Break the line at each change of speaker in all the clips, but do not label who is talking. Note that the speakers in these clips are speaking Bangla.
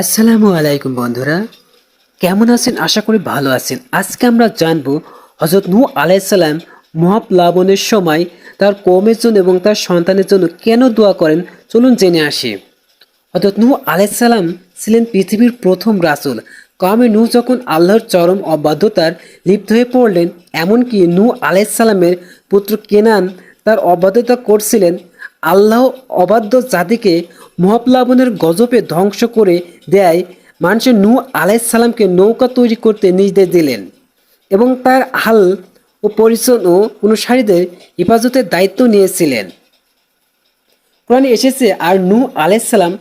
আসসালামু আলাইকুম বন্ধুরা। কেমন আছেন? আশা করি ভালো আছেন। আজকে আমরা জানব হজরত নূ আলাইসাল্লাম মহাপ্লাবনের সময় তার কৌমের জন্য এবং তার সন্তানের জন্য কেন দোয়া করেন? চলুন জেনে আসি। হজরত নূ আলাইসাল্লাম ছিলেন পৃথিবীর প্রথম রাসূল। কমে নূ যখন আল্লাহর চরম অবাধ্যতার লিপ্ত হয়ে পড়লেন, এমনকি নূ আলাইসাল্লামের পুত্র কেনান তার অবাধ্যতা করছিলেন আল্লাহ অবাধ্য জাতিকে মহাপ্লাবনের গজবে ধ্বংস করে দেয়। মানুষের নূ আলাইসাল্লামকে নৌকা তৈরি করতে নির্দেশ দিলেন এবং তার হাল ও পরিচ্ছন্ন ও অনুসারীদের হেফাজতের দায়িত্ব নিয়েছিলেন। কোরআনে এসেছে, আর নূ আলাইসাল্লাম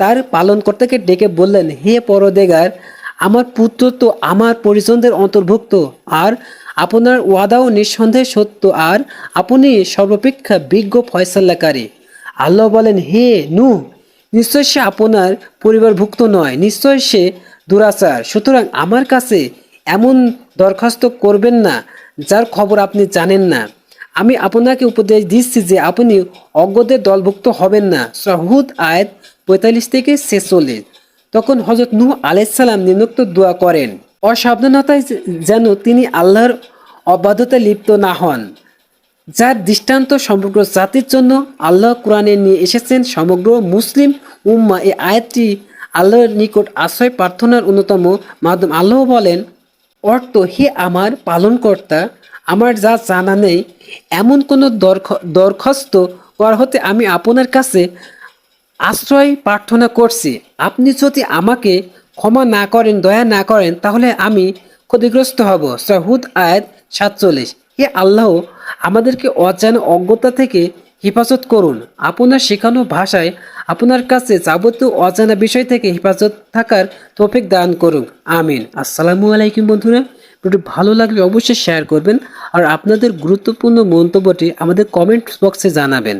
তার পালনকর্তাকে ডেকে বললেন, হে পরদেগার আমার পুত্র তো আমার পরিজনদের অন্তর্ভুক্ত, আর আপনার ওয়াদাও নিঃসন্দেহে সত্য, আর আপনি সর্বাপেক্ষা বিজ্ঞ ফয়সাল্লাকারী আল্লাহ বলেন, হে নু নিশ্চয় সে আপনার পরিবারভুক্ত নয়, নিশ্চয় সে দুরাচার। সুতরাং আমার কাছে এমন দরখাস্ত করবেন না, যার খবর আপনি জানেন না। আমি আপনাকে উপদেশ দিচ্ছি যে আপনি অজ্ঞদের দলভুক্ত হবেন না। সহুদ আয়াত পঁয়তাল্লিশ থেকে ছেচল্লিশ। তখন হজরত নূহ আলাইসাল্লাম নিম্নোক্ত দোয়া করেন। অসাবধানতায় যেন তিনি আল্লাহর অবাধ্যতায় লিপ্ত না হন, যার দৃষ্টান্ত সমগ্র জাতির জন্য আল্লাহ কোরআনে নিয়ে এসেছেন সমগ্র মুসলিম উম্মা। এই আয়াতটি আল্লাহর নিকট আশ্রয় প্রার্থনার অন্যতম মাধ্যম। আল্লাহ বলেন, অর্থ হে আমার পালনকর্তা, আমার যা জানা নেই, এমন কোনো দরখ- দরখাস্ত করা হতে আমি আপনার কাছে আশ্রয় প্রার্থনা করছি। আপনি যদি আমাকে ক্ষমা না করেন, দয়া না করেন, তাহলে আমি ক্ষতিগ্রস্ত হব। সহুদ আয়াত সাতচল্লিশ। হে আল্লাহ, আমাদেরকে অজানা অজ্ঞতা থেকে হেফাজত করুন। আপনার শেখানো ভাষায় আপনার কাছে যাবতীয় অজানা বিষয় থেকে হেফাজত থাকার তৌফিক দান করুন। আমিন। আসসালামু আলাইকুম বন্ধুরা। ভিডিওটি ভালো লাগলে অবশ্যই শেয়ার করবেন আর আপনাদের গুরুত্বপূর্ণ মন্তব্যটি আমাদের কমেন্ট বক্সে জানাবেন।